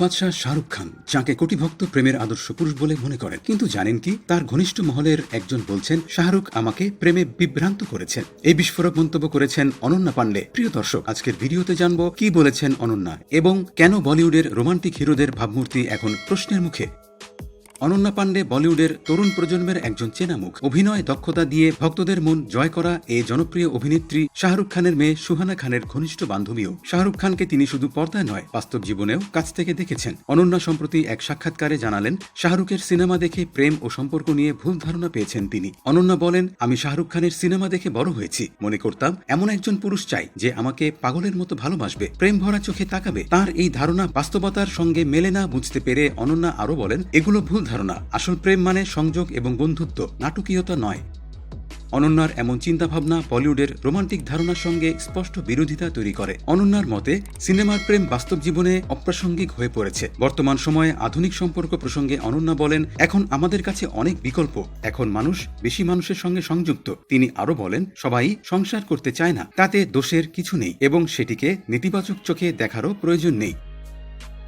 বাদশাহ শাহরুখ খান, যাকে কোটি ভক্ত প্রেমের আদর্শ পুরুষ বলে মনে করেন। কিন্তু জানেন কি? তার ঘনিষ্ঠ মহলের একজন বলছেন, শাহরুখ আমাকে প্রেমে বিভ্রান্ত করেছেন। এই বিস্ফোরক মন্তব্য করেছেন অনন্যা পান্ডে প্রিয় দর্শক, আজকের ভিডিওতে জানব কি বলেছেন অনন্যা এবং কেন বলিউডের রোমান্টিক হিরোদের ভাবমূর্তি এখন প্রশ্নের মুখে? অনন্যা পান্ডে বলিউডের তরুণ প্রজন্মের একজন চেনা মুখ অভিনয় দক্ষতা দিয়ে ভক্তদের মন জয় করা এই জনপ্রিয় অভিনেত্রী শাহরুখ খানের মেয়ে সুহানা খানের ঘনিষ্ঠ বান্ধবীও। শাহরুখ খানকে তিনি শুধু পর্দায় নয়, বাস্তব জীবনেও কাছ থেকে দেখেছেন। অনন্যা সম্প্রতি এক সাক্ষাৎকারে জানালেন, শাহরুখের সিনেমা দেখে প্রেম ও সম্পর্ক নিয়ে ভুল ধারণা পেয়েছেন তিনি। অনন্যা বলেন, আমি শাহরুখ খানের সিনেমা দেখে বড় হয়েছি। মনে করতাম, এমন একজন পুরুষ চাই যে আমাকে পাগলের মতো ভালোবাসবে, প্রেম ভরা চোখে তাকাবে। তার এই ধারণা বাস্তবতার সঙ্গে মেলে না বুঝতে পেরে অনন্যা আরও বলেন, এগুলো ভুল ধারণা, আসল প্রেম মানে সংযোগ এবং বন্ধুত্ব, নাটকীয়তা নয়। অনন্যার এমন চিন্তাভাবনা বলিউডের রোমান্টিক ধারণার সঙ্গে স্পষ্ট বিরোধিতা তৈরি করে। অনন্যার মতে, সিনেমার প্রেম বাস্তব জীবনে অপ্রাসঙ্গিক হয়ে পড়েছে। বর্তমান সময়ে আধুনিক সম্পর্ক প্রসঙ্গে অনন্যা বলেন, এখন আমাদের কাছে অনেক বিকল্প। এখন মানুষ বেশি মানুষের সঙ্গে সংযুক্ত। তিনি আরও বলেন, সবাই সংসার করতে চায় না। তাতে দোষের কিছু নেই এবং সেটিকে নেতিবাচক চোখে দেখারও প্রয়োজন নেই।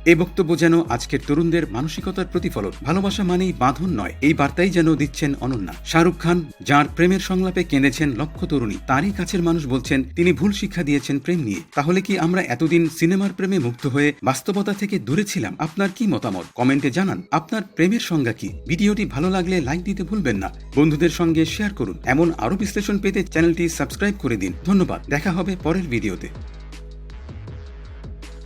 এই বক্তব্য যেন আজকের তরুণদের মানসিকতার প্রতিফলন। ভালোবাসা মানেই বাঁধন নয়, এই বার্তাই যেন দিচ্ছেন অনন্যা। শাহরুখ খান, যার প্রেমের সংলাপে কেঁদেছেন লক্ষ তরুণী, তারই কাছের মানুষ বলছেন, তিনি ভুল শিক্ষা দিয়েছেন প্রেম নিয়ে। তাহলে কি আমরা এতদিন সিনেমার প্রেমে মুগ্ধ হয়ে বাস্তবতা থেকে দূরে ছিলাম? আপনার কি মতামত? কমেন্টে জানান। আপনার প্রেমের সংজ্ঞা কি? ভিডিওটি ভালো লাগলে লাইক দিতে ভুলবেন না। বন্ধুদের সঙ্গে শেয়ার করুন। এমন আরও বিশ্লেষণ পেতে চ্যানেলটি সাবস্ক্রাইব করে দিন। ধন্যবাদ। দেখা হবে পরের ভিডিওতে।